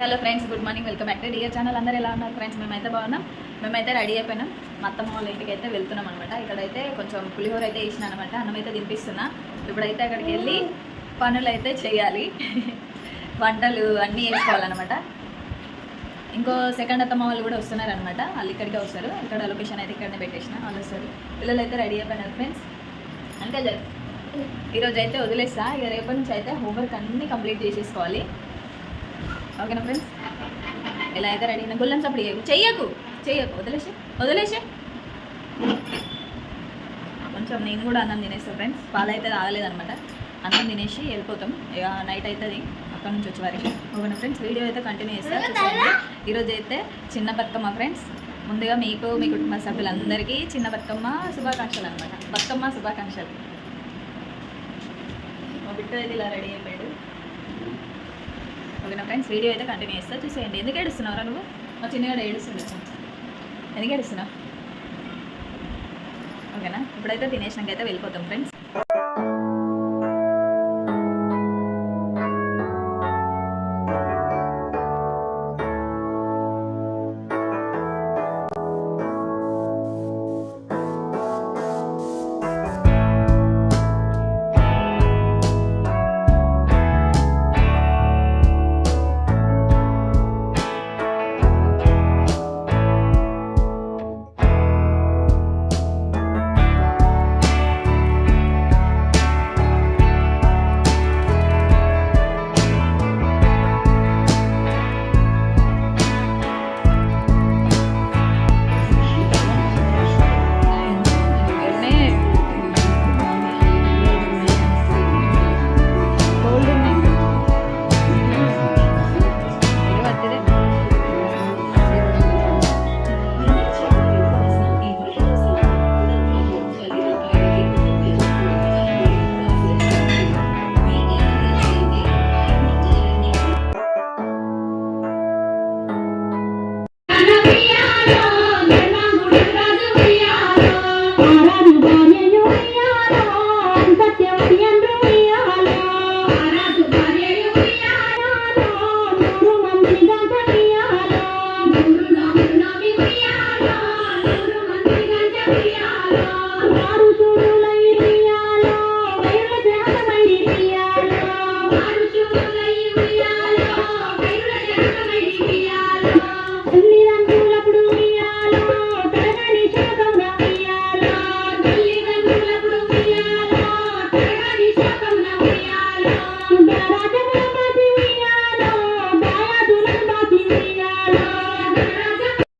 Hello friends good morning. Welcome back to dear channel. అందరూ ఎలా ఉన్నారు ఫ్రెండ్స్? మేమైతే బాగున్నాం. మేమైతే రెడీ అయిపోయినాం. మా అత్తమ్మ వాళ్ళ ఇంటికి అయితే వెళ్తున్నాం అనమాట ఇక్కడైతే కొంచెం పులిహోర అయితే వేసిన అనమాట అన్నం అయితే తినిపిస్తున్నా. ఇప్పుడైతే అక్కడికి వెళ్ళి పనులు అయితే చేయాలి. వంటలు అన్నీ వేసుకోవాలన్నమాట. ఇంకో సెకండ్ అత్తమ్మ వాళ్ళు కూడా వస్తున్నారనమాట వాళ్ళు ఇక్కడికే వస్తారు. ఇక్కడ లొకేషన్ అయితే ఇక్కడనే పెట్టేసిన. వాళ్ళు వస్తారు. పిల్లలు అయితే రెడీ అయిపోయినారు ఫ్రెండ్స్. అంటే ఈరోజు అయితే వదిలేస్తా. ఇక రేపటి నుంచి అయితే హోంవర్క్ అన్నీ కంప్లీట్ చేసేసుకోవాలి. ఓకేనా ఫ్రెండ్స్ ఇలా అయితే రెడీ అయినా గుళ్ళని సప్పుడు చేయకు. చెయ్యకు. చెయ్యకు. వదిలేసి. వదిలేసి. కొంచెం నేను కూడా అన్నం తినేస్తాను ఫ్రెండ్స్ పాలు అయితే తాగలేదనమాట అన్నం తినేసి వెళ్ళిపోతాం. ఇక నైట్ అవుతుంది అక్కడ నుంచి వచ్చే వారికి. ఓకేనా ఫ్రెండ్స్ వీడియో అయితే కంటిన్యూ చేస్తా. చూసేయండి. ఈరోజు అయితే చిన్న బతుకమ్మ ఫ్రెండ్స్ ముందుగా మీకు మీ కుటుంబ సభ్యులందరికీ చిన్న బతుకమ్మ శుభాకాంక్షలు అనమాట బతుకమ్మ శుభాకాంక్షలు. మా బిడ్డ అయితే ఇలా రెడీ అయిపోయాడు ఓకేనా ఫ్రెండ్స్ వీడియో అయితే కంటిన్యూ చేస్తా. చూసేయండి. ఎందుకు ఏడుస్తున్నావు నువ్వు? మా చిన్నగాడు ఏడుస్తుండే ఎందుకు ఏడుస్తున్నావు? ఓకేనా? ఇప్పుడైతే తినేసినాకైతే వెళ్ళిపోతాం ఫ్రెండ్స్ i'm a piano.